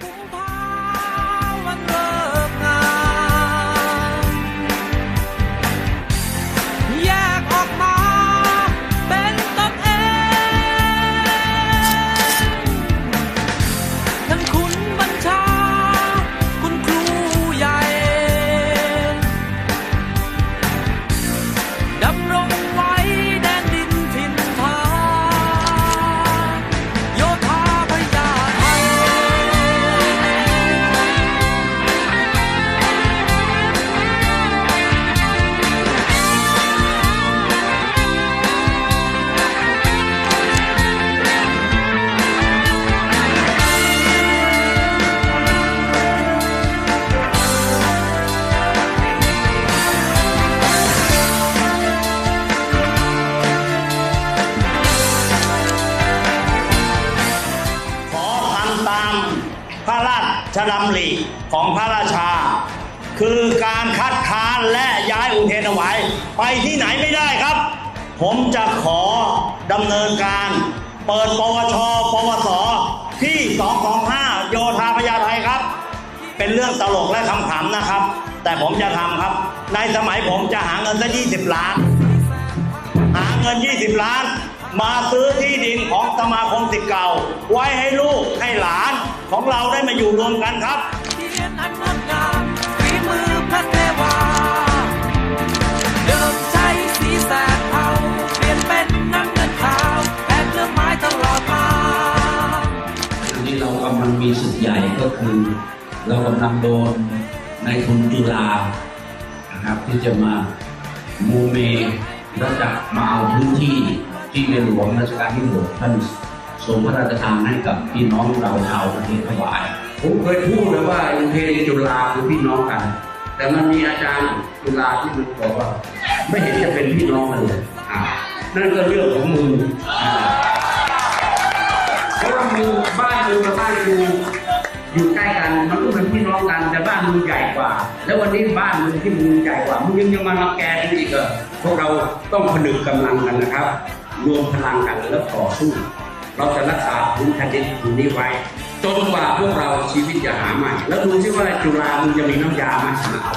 กุม พระราชดำริของพระราชา คือการคัดค้านและย้ายอุเทนถวายไปที่ไหนไม่ได้ครับ ผมจะขอดำเนินการ เปิดปวช ปวส ที่ 225 โยธาพญาไทครับ เป็นเรื่องตลกและขำๆนะครับ แต่ผมจะทำครับ ในสมัยผมจะหาเงินสัก20 ล้าน หาเงิน 20 ล้าน มาซื้อที่ดินของสมาคมสิทธิ์เก่า ไว้ให้ลูกให้หลาน ของเราได้มาอยู่รวมกันครับที่เรียนอันงดงามฝีมือพระเทวาเดิมใช้สีแสดเทาเปลี่ยนเป็นน้ำเงินเทาแต่เพื่อหมายตลอดมาที่เรากำลังมีสุดใหญ่ก็คือ เรากำลังโดนในทุนจุฬานะครับที่จะมามูเมแล้วจะมาเอาพื้นที่ที่ในหลวงรัชกาลที่หกท่าน ทรงพระราชทานให้กับพี่น้องเราชาวประเทศถวาย ผมเคยพูดเลยว่าอุเทนจุฬาคือพี่น้องกัน แต่มันมีอาจารย์จุฬาที่มันบอกว่า ไม่เห็นจะเป็นพี่น้องกันเลยนั่นก็เรื่องของมึงอ่าเพราะว่ามึงบ้านมึงกับบ้านกูอยู่ใกล้กันมันก็เป็นพี่น้องกันแต่บ้านมึงใหญ่กว่า แล้ววันนี้บ้านมึงที่มึงใหญ่กว่ามึงยังยังมารังแกกูอีกเหรอพวกเราต้องผนึกกำลังกันนะครับ รวมพลังกันแล้วต่อสู้ เราจะรักษาพื้นแผ่นดินผืนนี้ไว้จนกว่าพวกเราชีวิตจะหาใหม่ แล้วดูที่ว่าจุฬามึงจะมีน้ำยามาสำหรับเรา